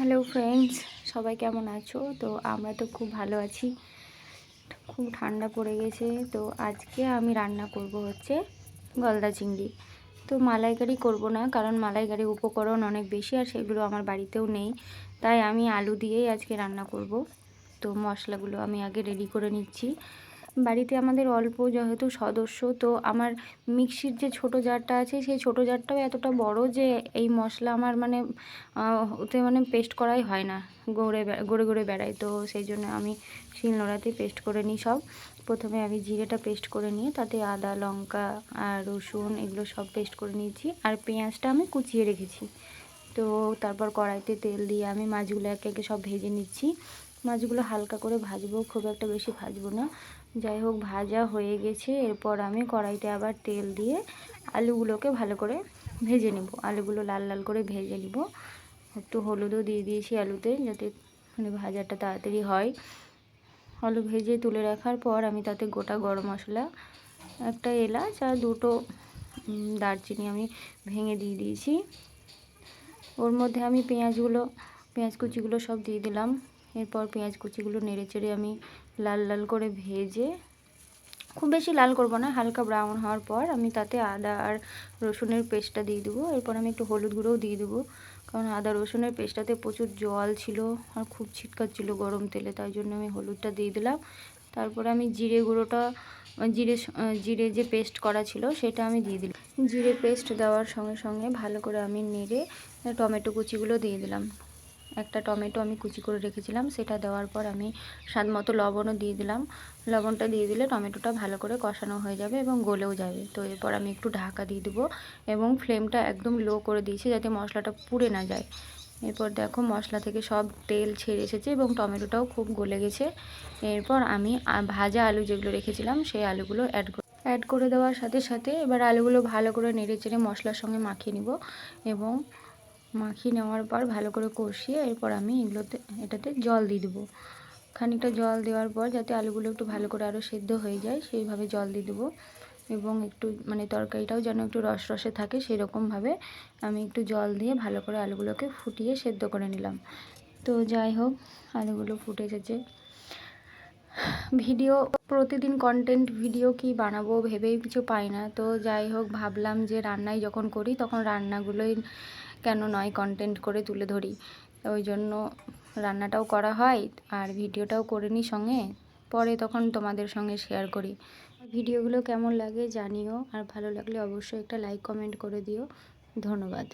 Hello friends সবাই কেমন আছো? তো আমরা তো খুব ভালো আছি। খুব ঠান্ডা পড়ে গেছে। তো আজকে আমি রান্না করব হচ্ছে গলদা চিংড়ি। তো মালাইকারি করব না, কারণ মালাইকারি উপকরণ অনেক বেশি আর সেগুলো আমার বাড়িতেও নেই। তাই আমি আলু দিয়েই আজকে রান্না করব। তো মশলাগুলো আমি আগে রেডি করে নিচ্ছি। বাড়িতে আমাদের অল্প যেহেতু সদস্য, তো আমার মিক্সির যে ছোট জারটা আছে, সেই ছোট জারটাও এতটা বড় যে এই মশলা আমার মানে ওতে মানে পেস্ট করাই হয় না, গড়ে গড়ে গড়ে বেড়াই তো সেই জন্য আমি শিলনোড়াতেই পেস্ট করে নিই সব। প্রথমে আমি জিরেটা পেস্ট করে নিয়ে তাতে আদা, লঙ্কা আর রসুন এগুলো সব পেস্ট করে নিয়েছি। আর পেঁয়াজটা আমি কুচিয়ে রেখেছি। তো তারপর কড়াইতে তেল দিয়ে আমি মাছগুলো একে একে সব ভেজে নিচ্ছি। মাছগুলো হালকা করে ভাজবো, খুব একটা বেশি ভাজবো না। যাই হোক, ভাজা হয়ে গেছে। এরপর আমি কড়াইতে আবার তেল দিয়ে আলুগুলোকে ভালো করে ভেজে নেব। আলুগুলো লাল লাল করে ভেজে নিব। একটু হলুদও দিয়ে দিয়েছি আলুতে, যাতে মানে ভাজাটা তাড়াতাড়ি হয়। আলু ভেজে তুলে রাখার পর আমি তাতে গোটা গরম মশলা, একটা এলাচ আর দুটো দারচিনি আমি ভেঙে দিয়ে দিয়েছি। ওর মধ্যে আমি পেঁয়াজগুলো, পেঁয়াজ কুচিগুলো সব দিয়ে দিলাম। এরপর পেঁয়াজ কুচিগুলো নেড়ে চেড়ে আমি লাল লাল করে ভেজে, খুব বেশি লাল করব না, হালকা ব্রাউন হওয়ার পর আমি তাতে আদা আর রসুনের পেস্টটা দিয়ে দেবো। এরপর আমি একটু হলুদ গুঁড়োও দিয়ে দেবো, কারণ আদা রসুনের পেস্টটাতে প্রচুর জল ছিল আর খুব ছিল গরম তেলে, তাই জন্য আমি হলুদটা দিয়ে দিলাম। তারপরে আমি জিরে গুঁড়োটা, জিরে জিরে যে পেস্ট করা ছিল সেটা আমি দিয়ে দিলাম। জিরে পেস্ট দেওয়ার সঙ্গে সঙ্গে ভালো করে আমি নেড়ে, টমেটো কুচিগুলো দিয়ে দিলাম। একটা টমেটো আমি কুচি করে রেখেছিলাম, সেটা দেওয়ার পর আমি স্বাদ মতো লবণও দিয়ে দিলাম। লবণটা দিয়ে দিলে টমেটোটা ভালো করে কষানো হয়ে যাবে এবং গলেও যাবে। তো এরপর আমি একটু ঢাকা দিয়ে দেবো এবং ফ্লেমটা একদম লো করে দিয়েছি যাতে মশলাটা পুড়ে না যায়। এরপর দেখো মশলা থেকে সব তেল ছেড়ে এসেছে এবং টমেটোটাও খুব গলে গেছে। এরপর আমি ভাজা আলু যেগুলো রেখেছিলাম, সেই আলুগুলো অ্যাড অ্যাড করে দেওয়ার সাথে সাথে এবার আলুগুলো ভালো করে নেড়ে চেড়ে মশলার সঙ্গে মাখিয়ে নিব এবং মাখিয়ে নেওয়ার পর ভালো করে কষিয়ে এরপর আমি এগুলোতে, এটাতে জল দিয়ে দেবো। খানিকটা জল দেওয়ার পর যাতে আলুগুলো একটু ভালো করে আরও সেদ্ধ হয়ে যায়, সেইভাবে জল দিয়ে দেবো। এবং একটু মানে তরকারিটাও যেন একটু রস রসে থাকে, সেরকমভাবে আমি একটু জল দিয়ে ভালো করে আলুগুলোকে ফুটিয়ে সেদ্ধ করে নিলাম। তো যাই হোক, আলুগুলো ফুটে এসেছে। ভিডিও, প্রতিদিন কন্টেন্ট ভিডিও কি বানাবো ভেবেই কিছু পাই না। তো যাই হোক, ভাবলাম যে রান্নাই যখন করি, তখন রান্নাগুলোই কেন নয় কন্টেন্ট করে তুলে ধরি। ওই জন্য রান্নাটাও করা হয় আর ভিডিওটাও করে নিই সঙ্গে। পরে তখন তোমাদের সঙ্গে শেয়ার করি। ভিডিওগুলো কেমন লাগে জানিও। আর ভালো লাগলে অবশ্যই একটা লাইক কমেন্ট করে দিও। ধন্যবাদ।